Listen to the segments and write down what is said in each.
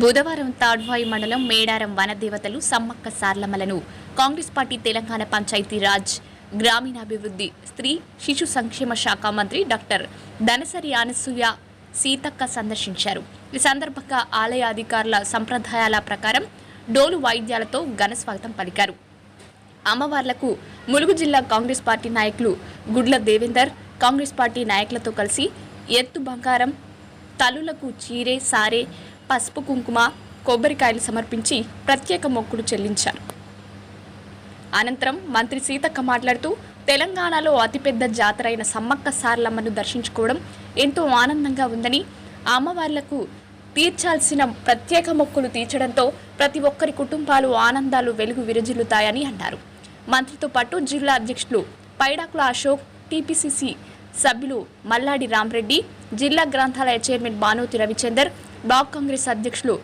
బుధవారం తాడ్వాయి మండలం మేడారం వనదేవతలు సమ్మక్క సార్లమ్మలను కాంగ్రెస్ పార్టీ తెలంగాణ పంచాయతీరాజ్ గ్రామీణాభివృద్ధి స్త్రీ శిశు సంక్షేమ శాఖ మంత్రి డాక్టర్ ధనసరి అనసూయ సీతక్క సందర్శించారు. ఈ సందర్భంగా ఆలయ అధికారుల సంప్రదాయాల ప్రకారం డోలు వాయిద్యాలతో ఘన స్వాగతం పలికారు. అమ్మవార్లకు ములుగు జిల్లా కాంగ్రెస్ పార్టీ నాయకులు గుడ్ల దేవేందర్ కాంగ్రెస్ పార్టీ నాయకులతో కలిసి ఎత్తు బంగారం తల్లులకు చీరే సారే పసుపు కుంకుమ కొబ్బరికాయలు సమర్పించి ప్రత్యేక మొక్కులు చెల్లించారు. అనంతరం మంత్రి సీతక్క మాట్లాడుతూ తెలంగాణలో అతిపెద్ద జాతర అయిన సమ్మక్క సారలమ్మను దర్శించుకోవడం ఎంతో ఆనందంగా ఉందని అమ్మవార్లకు తీర్చాల్సిన ప్రత్యేక మొక్కులు తీర్చడంతో ప్రతి ఒక్కరి కుటుంబాలు ఆనందాలు వెలుగు విరజిల్లుతాయని అన్నారు. మంత్రితో పాటు జిల్లా అధ్యక్షులు పైడాకుల అశోక్ టీపీసీసీ సభ్యులు మల్లాడి రామరెడ్డి జిల్లా గ్రంథాలయ chairman Bhanuti Ravichander block Congress అధ్యక్షులు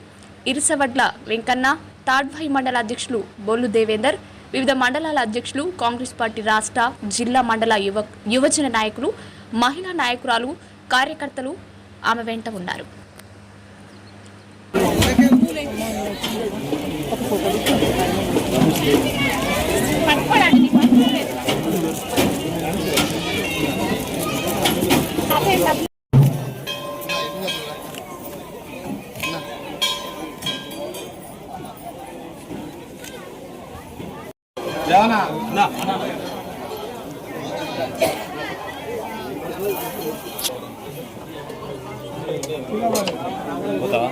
ఇరుసవడ్ల వెంకన్న తాడ్భాయి మండల అధ్యక్షులు బొల్లు దేవేందర్ వివిధ మండలాల అధ్యక్షులు కాంగ్రెస్ పార్టీ రాష్ట్ర జిల్లా మండల యువ యువజన నాయకులు మహిళా నాయకురాలు కార్యకర్తలు ఆమె వెంట ఉన్నారు. పోతావా